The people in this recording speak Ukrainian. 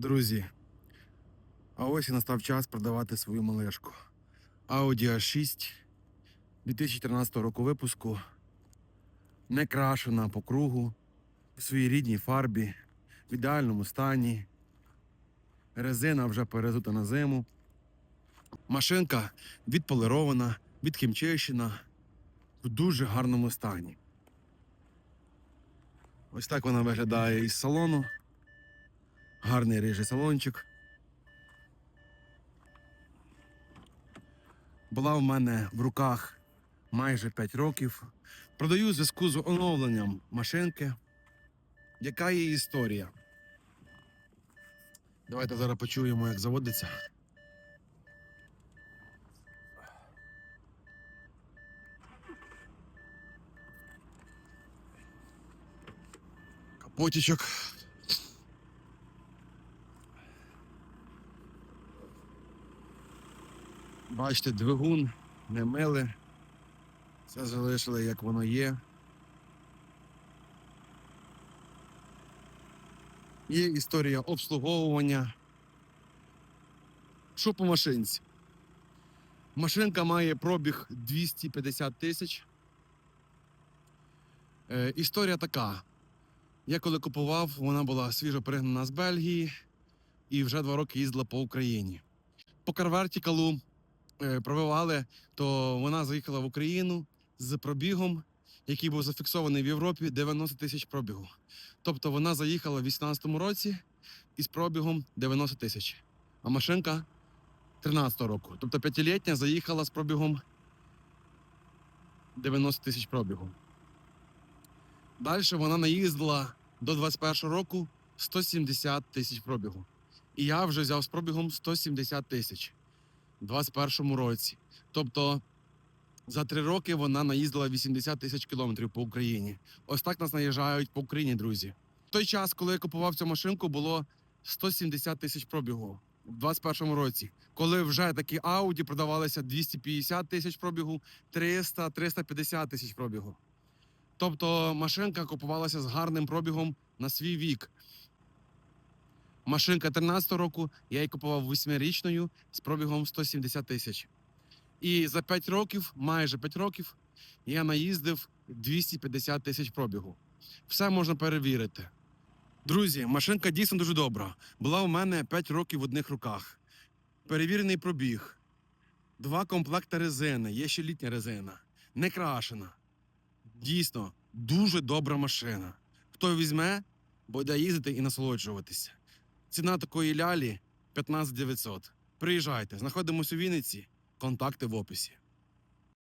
Друзі, а ось і настав час продавати свою малешку. Audi A6 2013 року випуску. Не крашена по кругу, в своїй рідній фарбі, в ідеальному стані. Резина вже перезута на зиму. Машинка відполирована, відхімчищена, в дуже гарному стані. Ось так вона виглядає із салону. Гарний рижий салончик. Була в мене в руках майже 5 років. Продаю в зв'язку з оновленням машинки. Яка її історія? Давайте зараз почуємо, як заводиться. Капотичок. Бачите, двигун не мили. Все залишили, як воно є. Є історія обслуговування. Що по машинці? Машинка має пробіг 250 тисяч. Е, історія така. Я коли купував, вона була свіжо пригнана з Бельгії і вже два роки їздила по Україні. По карвертікалу пробивали, то вона заїхала в Україну з пробігом, який був зафіксований в Європі 90 тисяч пробігу. Тобто вона заїхала в 2018 році із пробігом 90 тисяч, а машинка 13 року. Тобто п'ятилітня заїхала з пробігом 90 тисяч пробігу. Далі вона наїздила до 21 року 170 тисяч пробігу. І я вже взяв з пробігом 170 тисяч у 21 році. Тобто за три роки вона наїздила 80 тисяч кілометрів по Україні. Ось так нас наїжджають по Україні, друзі. В той час, коли я купував цю машинку, було 170 тисяч пробігу в 21 році. Коли вже такі Ауді продавалися 250 тисяч пробігу, 300-350 тисяч пробігу. Тобто машинка купувалася з гарним пробігом на свій вік. Машинка 13 року, я її купував восьмирічною з пробігом 170 тисяч. І за 5 років, майже 5 років, я наїздив 250 тисяч пробігу. Все можна перевірити. Друзі, машинка дійсно дуже добра. Була у мене 5 років в одних руках. Перевірений пробіг. Два комплекти резини, є ще літня резина. Не крашена. Дійсно, дуже добра машина. Хто візьме, буде їздити і насолоджуватися. Ціна такої лялі 15 900. Приїжджайте, знаходимося у Вінниці, контакти в описі.